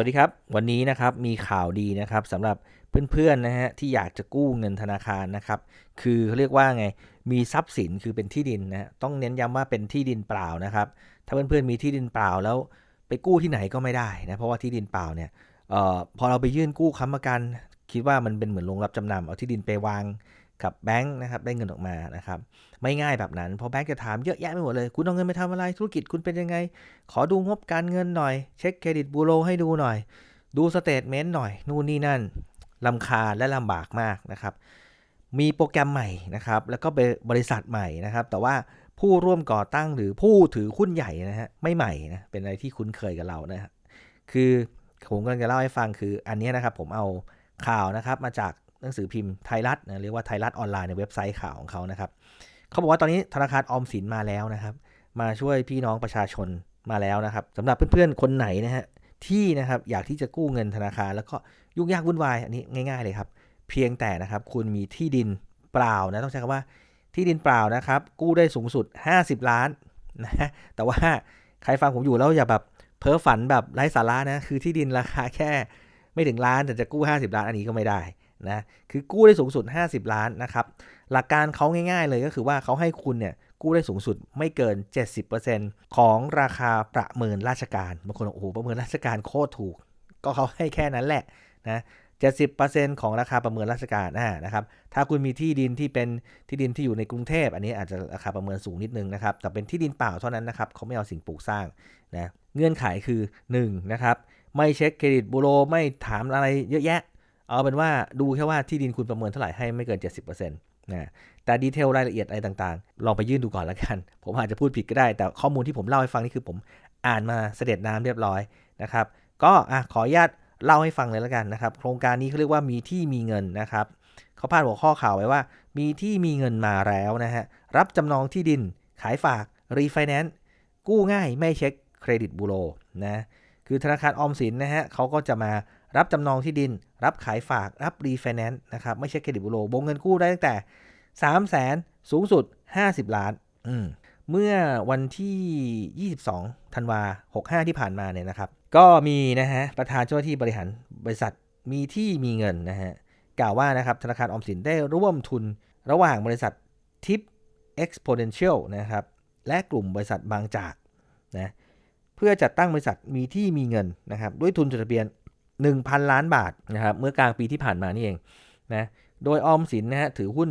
วัสดีครับ วันนี้นะครับมีข่าวดีนะครับสำหรับเพื่อนๆนะฮะที่อยากจะกู้เงินธนาคารนะครับ คือเขาเรียกว่าไงมีทรัพย์สินคือเป็นที่ดินนะต้องเน้นย้ำว่าเป็นที่ดินเปล่านะครับ ถ้าเพื่อนๆมีที่ดินเปล่าแล้วไปกู้ที่ไหนก็ไม่ได้นะเพราะว่าที่ดินเปล่าเนี่ยเอ่อพอเราไปยื่นกู้ค้ำประกัน คิดว่ามันเป็นเหมือนโรงรับจำนำเอาที่ดินไปวาง กับแบงค์นะครับได้เงินออกมานะครับไม่ง่ายแบบนั้นเพราะแบงค์จะถามเยอะแยะไปหมดเลย คุณเอาเงินไปทำอะไรธุรกิจคุณเป็นยังไง ขอดูงบการเงินหน่อย เช็คเครดิตบูโรให้ดูหน่อย ดูสเตทเมนต์หน่อยนู่นนี่นั่นลำคาและลำบากมากนะครับมีโปรแกรมใหม่นะครับแล้วก็เป็นบริษัทใหม่นะครับ แต่ว่าผู้ร่วมก่อตั้งหรือผู้ถือหุ้นใหญ่นะฮะไม่ใหม่นะเป็นอะไรที่คุ้นเคยกับเรานะฮะคือผมกำลังจะเล่าให้ฟังคืออันนี้นะครับผมเอาข่าวนะครับมาจาก หนังสือพิมพ์ไทยรัฐนะเรียกว่าไทยรัฐออนไลน์ในเว็บไซต์ข่าวของเขานะครับเขาบอกว่าตอนนี้ธนาคารออมสินมาแล้วนะครับ มาช่วยพี่น้องประชาชนมาแล้วนะครับสำหรับเพื่อนๆคนไหนนะฮะที่นะครับอยากที่จะกู้เงินธนาคาร แล้วก็ยุ่งยากวุ่นวายอันนี้ง่ายๆเลยครับ เพียงแต่นะครับคุณมีที่ดินเปล่านะต้องใช้คำว่าที่ดินเปล่านะครับ กู้ได้สูงสุด 50 ล้านนะแต่ว่าใครฟังผมอยู่แล้วอย่าแบบเพ้อฝันแบบไร้สาระนะคือที่ดินราคาแค่ไม่ถึงล้านแต่จะกู้ 50 ล้านอันนี้ก็ไม่ได้ นะคือกู้ได้สูงสุด 50 ล้านนะครับหลักการเขาง่าย ๆ เลยก็คือว่าเขาให้คุณเนี่ยกู้ได้สูงสุดไม่เกิน 70%ของราคาประเมินราชการบางคนบอกโอ้โหประเมินราชการโคตรถูก ก็เขาให้แค่นั้นแหละนะ70%ของราคาประเมินราชการนะครับ ถ้าคุณมีที่ดินที่เป็นที่ดินที่อยู่ในกรุงเทพ อันนี้อาจจะราคาประเมินสูงนิดนึงนะครับ แต่เป็นที่ดินเปล่าเท่านั้นนะครับ เขาไม่เอาสิ่งปลูกสร้างนะ เงื่อนไขคือ1นะครับ ไม่เช็คเครดิตบูโร ไม่ถามอะไรเยอะแยะ เอาเป็นว่าดูแค่ว่าที่ดินคุณประเมินเท่าไหร่ให้ไม่เกิน 70%นะแต่ดีเทลรายละเอียดอะไรต่างๆ ลองไปยื่นดูก่อนแล้วกัน ผมอาจจะพูดผิดก็ได้ แต่ข้อมูลที่ผมเล่าให้ฟังนี่คือผมอ่านมาเสด็จน้ำเรียบร้อยนะครับ ก็อะขออนุญาตเล่าให้ฟังเลยแล้วกันนะครับ โครงการนี้เขาเรียกว่ามีที่มีเงินนะครับเขาพาดหัวข้อข่าวไว้ว่า มีที่มีเงินมาแล้วนะฮะ รับจำนองที่ดิน ขายฝาก รีไฟแนนซ์ กู้ง่ายไม่เช็คเครดิตบูโรนะ คือธนาคารออมสินนะฮะเขาก็จะมา รับจำนองที่ดิน รับขายฝาก รับรีไฟแนนซ์นะครับ ไม่เช็คเครดิตบูโรวงเงินกู้ได้ตั้งแต่ 3 0 0แสนสูงสุด 50 ล้าน อืมเมื่อวันที่ 22 ธันวา 65 ที่ผ่านมาเนี่ยนะครับ ก็มีนะฮะ ประธานเจ้าหน้าที่บริหารบริษัทมีที่มีเงินนะฮะ กล่าวว่านะครับ ธนาคารออมสินได้ร่วมทุนระหว่างบริษัททิป Exponential นะครับ และกลุ่มบริษัทบางจากนะ เพื่อจัดตั้งบริษัทมีที่มีเงินนะครับ ด้วยทุนจดทะเบียน 1,000 ล้านบาทนะครับเมื่อกลางปีที่ผ่านมานี่เองนะโดยออมสินนะฮะถือหุ้น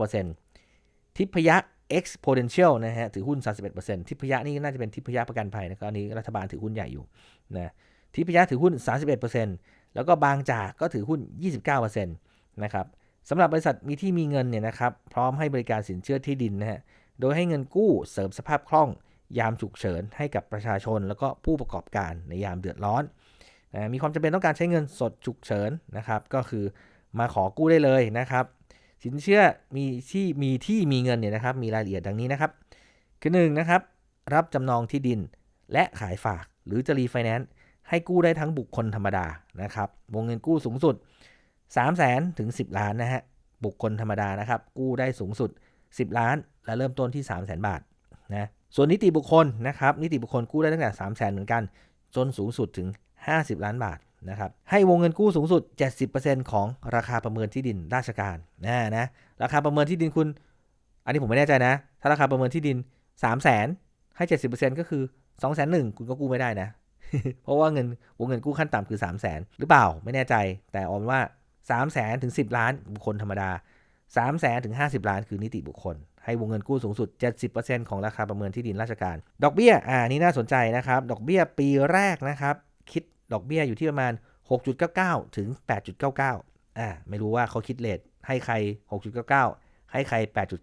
49%ทิพยะ exponential นะฮะถือหุ้น 31%ทิพยะนี่น่าจะเป็นทิพยะประกันภัยนะครับอันนี้รัฐบาลถือหุ้นใหญ่อยู่นะทิพยะถือหุ้น 31%แล้วก็บางจากก็ถือหุ้น 29%นะครับสำหรับบริษัทมีที่มีเงินเนี่ยนะครับพร้อมให้บริการสินเชื่อที่ดินนะฮะโดยให้เงินกู้เสริมสภาพคล่องยามฉุกเฉินให้กับประชาชน แล้วก็ผู้ประกอบการในยามเดือดร้อน มีความจำเป็นต้องการใช้เงินสดฉุกเฉินนะครับ ก็คือมาขอกู้ได้เลยนะครับ สินเชื่อมีที่มีที่มีเงินเนี่ยนะครับ มีรายละเอียดดังนี้นะครับ คือหนึ่งนะครับ รับจำนองที่ดินและขายฝากหรือจะรีไฟแนนซ์ให้กู้ได้ทั้งบุคคลธรรมดานะครับ วงเงินกู้สูงสุด 3 0 0แสนถึง 10 ล้านนะฮะ บุคคลธรรมดานะครับ กู้ได้สูงสุด 10 ล้าน และเริ่มต้นที่ 3 0 0แสนบาทนะ ส่วนนิติบุคคลนะครับ นิติบุคคลกู้ได้ตั้งแต่ 3 0 0แสนเหมือนกัน จนสูงสุดถึง 50 ล้านบาทนะครับให้วงเงินกู้สูงสุด 70%ของราคาประเมินที่ดินราชการนะนะราคาประเมินที่ดินคุณ อันนี้ผมไม่แน่ใจนะ ถ้าราคาประเมินที่ดิน 3 0 0 0 0นให้ 70%ก็คือ 2 0 0 0 0 0คุณก็กู้ไม่ได้นะ เพราะว่าเงินวงเงินกู้ขั้นต่ำคือ 3 0 0 0 0 0หรือเปล่าไม่แน่ใจ แต่ออมว่า 3 0 0 0 0 0ถึง 10 ล้านบุคคลธรรมดา 3 0 0 0 0 0ถึง 50 ล้านคือนิติบุคคล ให้วงเงินกู้สูงสุด 70%ของราคาประเมินที่ดินราชการ ดอกเบี้ยอ่านี่น่าสนใจนะครับ ดอกเบี้ยปีแรกนะครับคิด ดอกเบี้ยอยู่ที่ประมาณ 6.99 ถึง 8.99 อ่า ไม่รู้ว่าเขาคิดเลทให้ใคร 6.99 ให้ใคร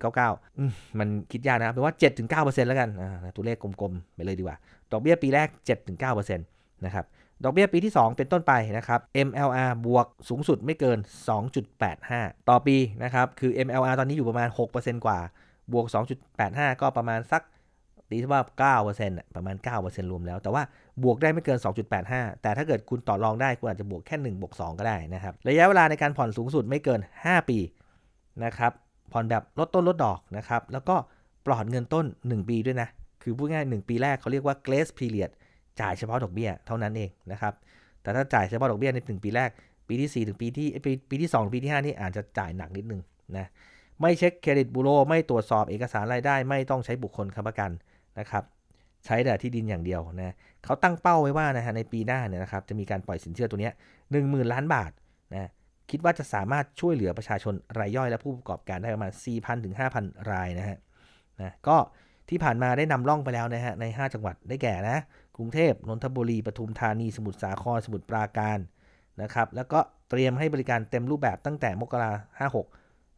8.99อืมมันคิดยากนะแปลว่า 7-9%แล้วกันอ่าตัวเลขกลมๆ ไปเลยดีกว่า ดอกเบี้ยปีแรก 7-9%นะครับดอกเบี้ยปีที่ 2 เป็นต้นไปนะครับ MLR บวกสูงสุดไม่เกิน 2.85 ต่อปีนะครับ คือ MLR ตอนนี้อยู่ประมาณ 6%กว่า บวก 2.85 ก็ประมาณสัก ตีว่า9%ประมาณ 9%รวมแล้ว แต่ว่าบวกได้ไม่เกิน 2.85 แต่ถ้าเกิดคุณต่อรองได้ คุณอาจจะบวกแค่ 1 บวก 2 ก็ได้นะครับ ระยะเวลาในการผ่อนสูงสุดไม่เกิน 5 ปีนะครับ ผ่อนแบบลดต้นลดดอกนะครับ แล้วก็ปลอดเงินต้น 1 ปีด้วยนะ คือพูดง่าย 1 ปีแรกเขาเรียกว่า grace period จ่ายเฉพาะดอกเบี้ยเท่านั้นเองนะครับ แต่ถ้าจ่ายเฉพาะดอกเบี้ยในถึงปีแรก ปีที่ 4 ถึงปีที่ปีปีที่ 2 ปีที่ 5 นี่อาจจะจ่ายหนักนิดนึงนะ ไม่เช็คเครดิตบูโร ไม่ตรวจสอบเอกสารรายได้ ไม่ต้องใช้บุคคลค้ำประกัน นะครับใช้แต่ที่ดินอย่างเดียวนะเขาตั้งเป้าไว้ว่านะฮะในปีหน้าเนี่ยนะครับจะมีการปล่อยสินเชื่อตัวนี้หนึ่งหมื่นล้านบาทนะคิดว่าจะสามารถช่วยเหลือประชาชนรายย่อยและผู้ประกอบการได้ประมาณ 4,000 ถึง 5,000 รายนะฮะนะก็ที่ผ่านมาได้นำร่องไปแล้วนะฮะใน 5 จังหวัดได้แก่นะกรุงเทพนนทบุรีปทุมธานีสมุทรสาครสมุทรปราการนะครับแล้วก็เตรียมให้บริการเต็มรูปแบบตั้งแต่มกราห้าหก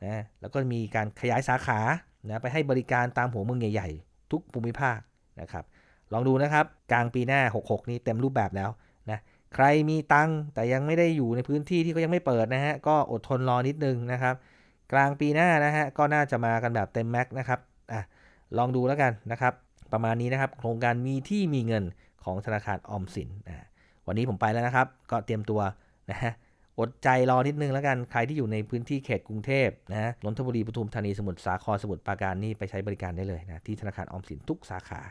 นะแล้วก็มีการขยายสาขานะไปให้บริการตามหัวเมืองใหญ่ๆ ทุกภูมิภาคนะครับ ลองดูนะครับ กลางปีหน้า 66 นี้เต็มรูปแบบแล้วนะใครมีตังค์แต่ยังไม่ได้อยู่ในพื้นที่ที่เขายังไม่เปิดนะฮะก็อดทนรอนิดนึงนะครับ กลางปีหน้านะฮะก็น่าจะมากันแบบเต็มแม็กซ์นะครับอะลองดูแล้วกันนะครับ ประมาณนี้นะครับ โครงการมีที่มีเงินของธนาคารออมสินนะวันนี้ผมไปแล้วนะครับ ก็เตรียมตัวนะฮะ อดใจรอนิดนึงแล้วกัน ใครที่อยู่ในพื้นที่เขตกรุงเทพนะนนทบุรีปทุมธานีสมุทรสาครสมุทรปราการนี่ไปใช้บริการได้เลยนะที่ธนาคารออมสินทุกสาขา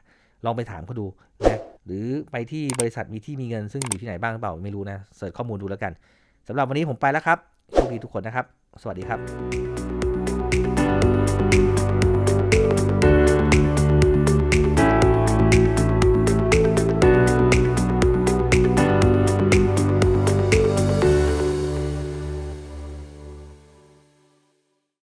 ลองไปถามเขาดูนะหรือไปที่บริษัทมีที่มีเงินซึ่งอยู่ที่ไหนบ้างเปล่าไม่รู้นะเสิร์ชข้อมูลดูแล้วกันสำหรับวันนี้ผมไปแล้วครับโชคดีทุกคนนะครับ สวัสดีครับ